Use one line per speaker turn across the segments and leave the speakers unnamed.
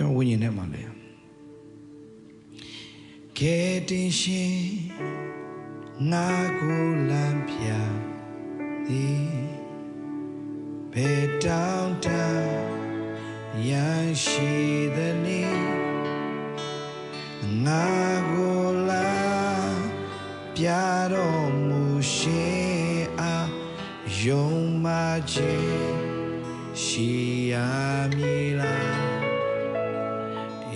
ကျွန်တော်ဝိညာဉ်ထဲမှာလဲကဲတင်ရှင်ငါကိုလမ်းပြသည်ဘယ်တောင်တရန်ရှိသည်နေငါကိုလာပြတော်မူရှင်အားယုံမှခြင်းရှိရမည်လား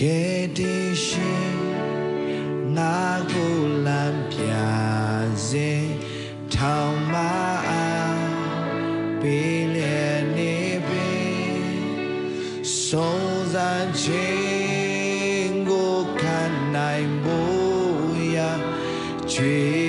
Gedishin Nagulam piaze Tauma Bilene ဆုံးစမ်းခြင်းကိုခံနိုင်ဖို့ရာကြွေ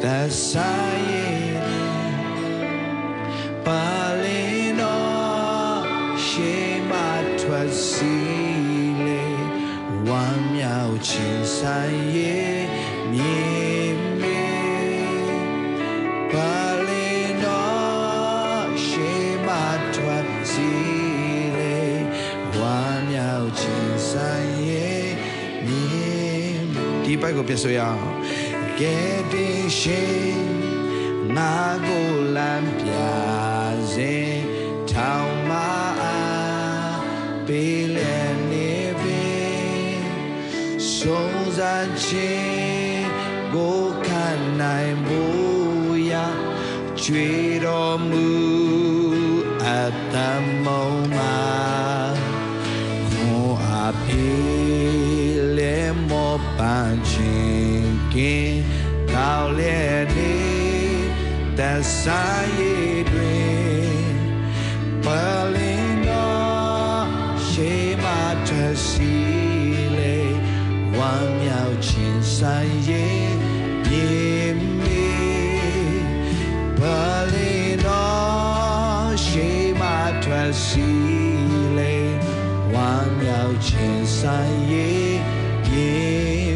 that saying no oh, Shema Twasile Wam Yao Chin Saye Mime Baleno oh, Shema Twasile Wam Yao Chin Saye Mime 第一拜个别说呀。 က်စီလေဝမ်းမြောက်ခြင်းဆိုင်ရဲ့မြင်ဒီပိုက်ကိုပြဆိုရအောင်ကဲတင်ရှင်ငါကိုလမ်းပြစေထောင်မအားပေးလဲနေပေဆုံးစမ်းခြင်းကိုခံနိုင်ဖို့ရာကြွေတော်မူအတ္တမောမှာကိုအဖေ quem tal lhe de dessa e de palindo chema te si le wa miao chin sai ye ye me palindo chema te si le wa miao chin sai ye ye me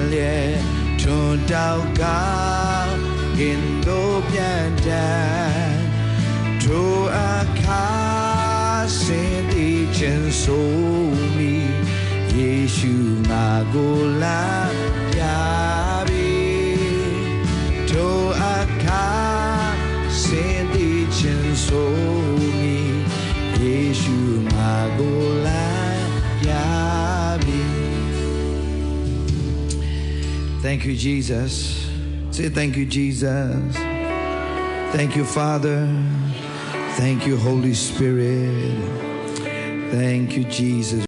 kadi do ta, na winyi, အတောင်ကိုပြန်လေထွန်တောက်ကကင်တို့ပြန်တဲ့ထိုအခါစင်ဒီခြင်းဆိုမီယေရှုငါကိုလာ Thank you, Jesus. Say thank you, Jesus. Thank you, Father. Thank you, Holy Spirit. Thank you, Jesus.